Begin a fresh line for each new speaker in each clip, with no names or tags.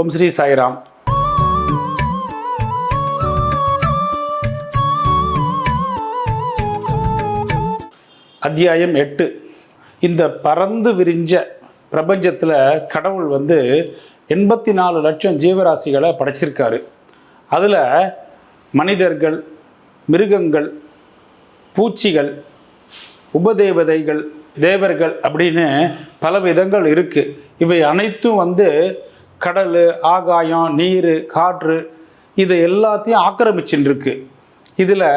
ஓம் ஸ்ரீ சாய்ராம். அத்தியாயம் எட்டு. இந்த பறந்து விரிஞ்ச பிரபஞ்சத்தில் கடவுள் வந்து எண்பத்தி நாலு லட்சம் ஜீவராசிகளை படைச்சிருக்காரு. அதில் மனிதர்கள் மிருகங்கள் பூச்சிகள் உபதேவதைகள் தேவர்கள் அப்படின்னு பல விதங்கள் இருக்குது இவை அனைத்தும் வந்து கடல் ஆகாயம் நீர் காற்று இது எல்லாத்தையும் ஆக்கிரமிச்சுட்டு இருக்கு இதில்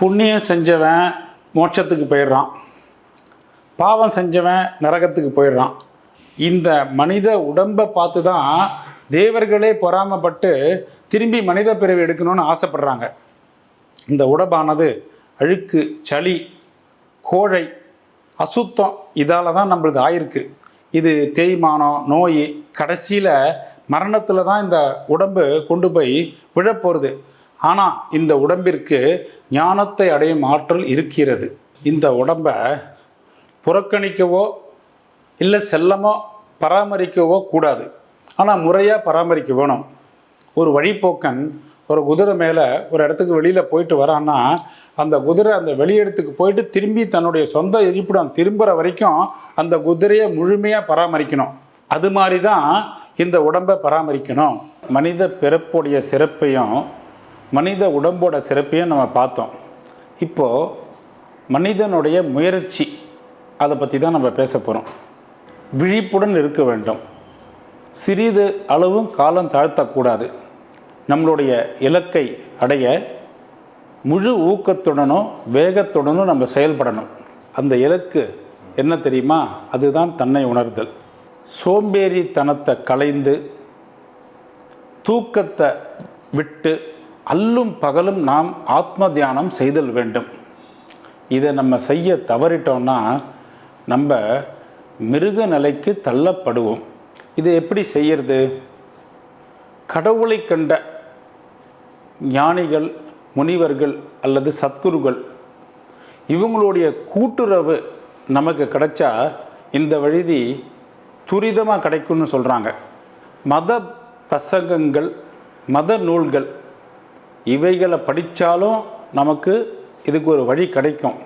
புண்ணியம் செஞ்சவன் மோட்சத்துக்கு போயிடுறான். பாவம் செஞ்சவன் நரகத்துக்கு போயிடுறான். இந்த மனித உடம்பை பார்த்து தான் தேவர்களே பொறாமப்பட்டு திரும்பி மனித பிறவி எடுக்கணும்னு ஆசைப்படுறாங்க. இந்த உடம்பானது அழுக்கு சளி கோழை அசுத்தம் இதால் தான் நம்மளுக்கு ஆயிருக்கு. இது தேய்மானம் நோய் கடைசியில் மரணத்தில் தான் இந்த உடம்பு கொண்டு போய் விழப்போகிறது ஆனால் இந்த உடம்பிற்கு ஞானத்தை அடையும் ஆற்றல் இருக்கிறது. இந்த உடம்பை புறக்கணிக்கவோ இல்லை செல்லமோ பராமரிக்கவோ கூடாது. ஆனால் முறையாக பராமரிக்க வேணும். ஒரு வழிப்போக்கன் ஒரு குதிரை மேலே ஒரு இடத்துக்கு வெளியில் போயிட்டு வரான்னா அந்த குதிரை அந்த வெளியிடத்துக்கு போயிட்டு திரும்பி தன்னுடைய சொந்த இருப்பிடம் திரும்புகிற வரைக்கும் அந்த குதிரையை முழுமையாக பராமரிக்கணும். அது மாதிரி தான் இந்த உடம்பை பராமரிக்கணும். மனித பிறப்புடைய சிறப்பையும் மனித உடம்போட சிறப்பையும் நம்ம பார்த்தோம். இப்போது மனிதனுடைய முயற்சி அதை பற்றி தான் நம்ம பேச போகிறோம் விழிப்புடன் இருக்க வேண்டும். சிறிது அளவும் காலம் தாழ்த்தக்கூடாது. நம்மளுடைய இலக்கை அடைய முழு ஊக்கத்துடனும் வேகத்துடனும் நம்ம செயல்படணும். அந்த இலக்கு என்ன தெரியுமா? அதுதான் தன்னை உணர்தல். சோம்பேறித்தனத்தை களைந்து தூக்கத்தை விட்டு அல்லும் பகலும் நாம் ஆத்ம தியானம் செய்தல் வேண்டும். இதை நம்ம செய்ய தவறிட்டோம்னா நம்ம மிருக நிலைக்கு தள்ளப்படுவோம். இதை எப்படி செய்யறது? கடவுளை கண்ட ஞானிகள் முனிவர்கள் அல்லது சத்குருகள் இவங்களுடைய கூட்டுறவு நமக்கு கிடைச்சா இந்த வழுதி துரிதமாக கிடைக்கும்னு சொல்கிறாங்க மத பிரசங்கங்கள் மத நூல்கள் இவைகளை படித்தாலும் நமக்கு இதுக்கு ஒரு வழி கிடைக்கும்.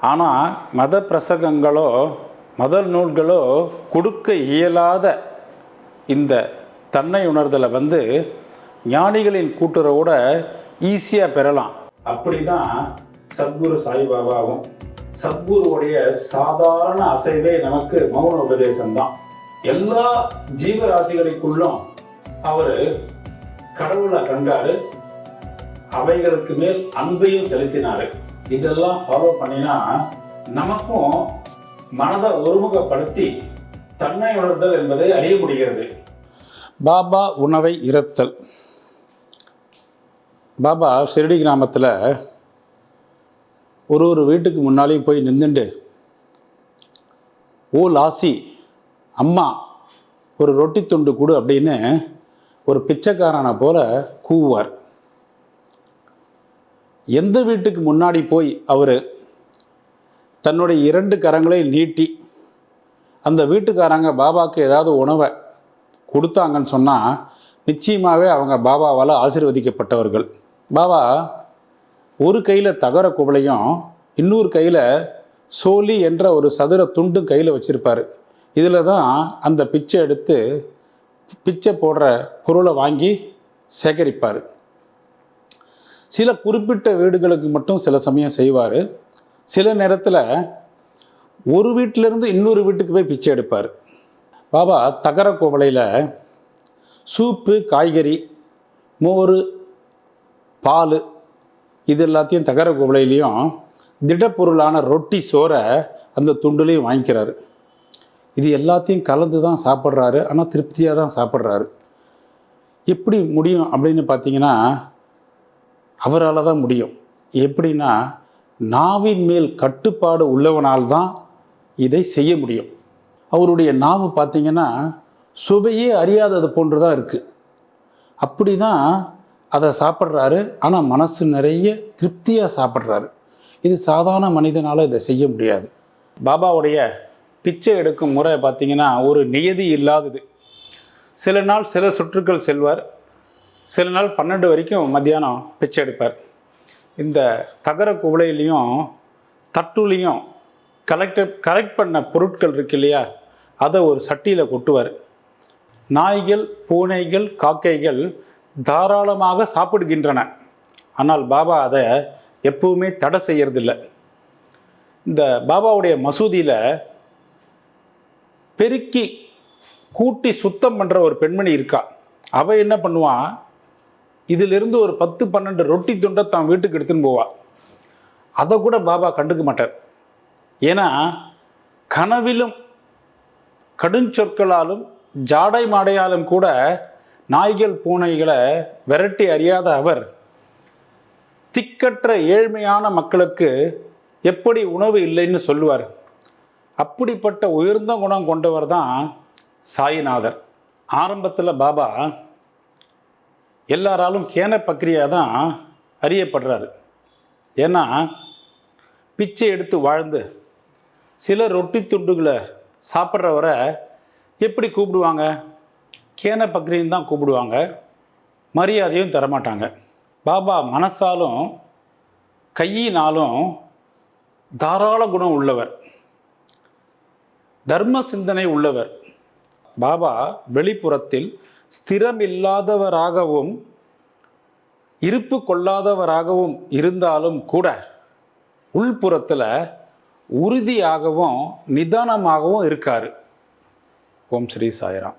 ஆனால் மத பிரசங்கங்களோ மத நூல்களோ கொடுக்க இயலாத இந்த தன்னை உணர்தலை வந்து ஞானிகளின் கூட்டுறவோட ஈஸியாக பெறலாம். அப்படி தான் சத்குரு சாய்பாபாவும் சத்குருவுடைய சாதாரண அசைவே நமக்கு மௌன உபதேசம் தான் எல்லா ஜீவராசிகளுக்குள்ளும் அவர் கடவுளை கண்டாரு. அவைகளுக்கு மேல் அன்பையும் செலுத்தினாரு. இதெல்லாம் ஃபாலோ பண்ணினா நமக்கும் மனதை ஒருமுகப்படுத்தி தன்னை உணர்தல் என்பதை அறிய முடிகிறது. பாபா உணவை இரத்தல். பாபா ஷிரடி கிராமத்தில் ஒரு ஒரு வீட்டுக்கு முன்னாலேயும் போய் நின்றுண்டு ஓ லாசி அம்மா ஒரு ரொட்டி துண்டு கொடு அப்படின்னு ஒரு பிச்சைக்காரனை போல் கூவுவார். எந்த வீட்டுக்கு முன்னாடி போய் அவர் தன்னுடைய இரண்டு கரங்களை நீட்டி அந்த வீட்டுக்காரங்க பாபாவுக்கு ஏதாவது உணவை கொடுத்தாங்கன்னு சொன்னால் நிச்சயமாகவே அவங்க பாபாவால் ஆசிர்வதிக்கப்பட்டவர்கள். பாபா ஒரு கையில் தகர குவளையும் இன்னொரு கையில் சோலி என்ற ஒரு சதுர துண்டும் கையில் வச்சுருப்பார். இதில் தான் அந்த பிச்சை எடுத்து பிச்சை போடுற பொருளை வாங்கி சேகரிப்பார். சில குறிப்பிட்ட வீடுகளுக்கு மட்டும் சில சமயம் செய்வார். சில நேரத்தில் ஒரு வீட்டிலேருந்து இன்னொரு வீட்டுக்கு போய் பிச்சை எடுப்பார். பாபா தகர குவளையில் சூப்பு காய்கறி மோர் பால் இது எல்லாத்தையும் தகர குவளையிலையும் திடப்பொருளான ரொட்டி சோறை அந்த துண்டுலையும் வாங்கிக்கிறாரு. இது எல்லாத்தையும் கலந்து தான் சாப்பிட்றாரு. ஆனால் திருப்தியாக தான் சாப்பிட்றாரு. எப்படி முடியும் அப்படின்னு பார்த்தீங்கன்னா அவரால் தான் முடியும். எப்படின்னா நாவின் மேல் கட்டுப்பாடு உள்ளவனால் தான் இதை செய்ய முடியும். அவருடைய நாவு பார்த்திங்கன்னா சுவையே அறியாதது போன்று தான் இருக்குது அப்படி தான் அதை சாப்பிட்றாரு. ஆனால் மனசு நிறைய திருப்தியாக சாப்பிட்றாரு. இது சாதாரண மனிதனால் இதை செய்ய முடியாது. பாபாவுடைய பிச்சை எடுக்கும் முறை பார்த்திங்கன்னா ஒரு நியதி இல்லாதது. சில நாள் சில சுற்றுக்கள் செல்வார். சில நாள் பன்னெண்டு வரைக்கும் மத்தியானம் பிச்சை எடுப்பார். இந்த தகர குவளையிலையும் தட்டுலையும் கலெக்ட் கலெக்ட் பண்ண பொருட்கள் இருக்கு இல்லையா? அதை ஒரு சட்டியில் கொட்டுவார். நாய்கள் பூனைகள் காக்கைகள் தாராளமாக சாப்பிடுகின்றன. ஆனால் பாபா அதை எப்பவுமே தடை செய்யறதில்லை. இந்த பாபாவுடைய மசூதியில் பெருக்கி கூட்டி சுத்தம் பண்ணுற ஒரு பெண்மணி இருக்கா. அவள் என்ன பண்ணுவான் இதிலிருந்து ஒரு பத்து பன்னெண்டு ரொட்டி துண்டை தான் வீட்டுக்கு எடுத்துன்னு போவா. அதை கூட பாபா கண்டுக்க மாட்டார். ஏன்னா கனவிலும் கடுஞ்சொற்களாலும் ஜாடை மாடையாலும் கூட நாய்கள் பூனைகளை விரட்டி அறியாத அவர் திக்கற்ற ஏழ்மையான மக்களுக்கு எப்படி உணவு இல்லைன்னு சொல்லுவார். அப்படிப்பட்ட உயர்ந்த குணம் கொண்டவர் தான் சாயிநாதர். ஆரம்பத்தில் பாபா எல்லாராலும் கேன பக்ரியா தான் அறியப்படுறாரு. ஏன்னா பிச்சை எடுத்து வாழ்ந்து சில ரொட்டி துண்டுகளை சாப்பிட்றவரை எப்படி கூப்பிடுவாங்க? கேன பக்ரின்னு தான் கூப்பிடுவாங்க. மரியாதையும் தரமாட்டாங்க. பாபா மனசாலும் கையினாலும் தாராள குணம் உள்ளவர். தர்ம சிந்தனை உள்ளவர். பாபா வெளிப்புறத்தில் ஸ்திரமில்லாதவராகவும் இருப்பு கொள்ளாதவராகவும் இருந்தாலும் கூட உள்புறத்தில் உறுதியாகவும் நிதானமாகவும் இருக்கார். ஓம் ஸ்ரீ சாய்ராம்.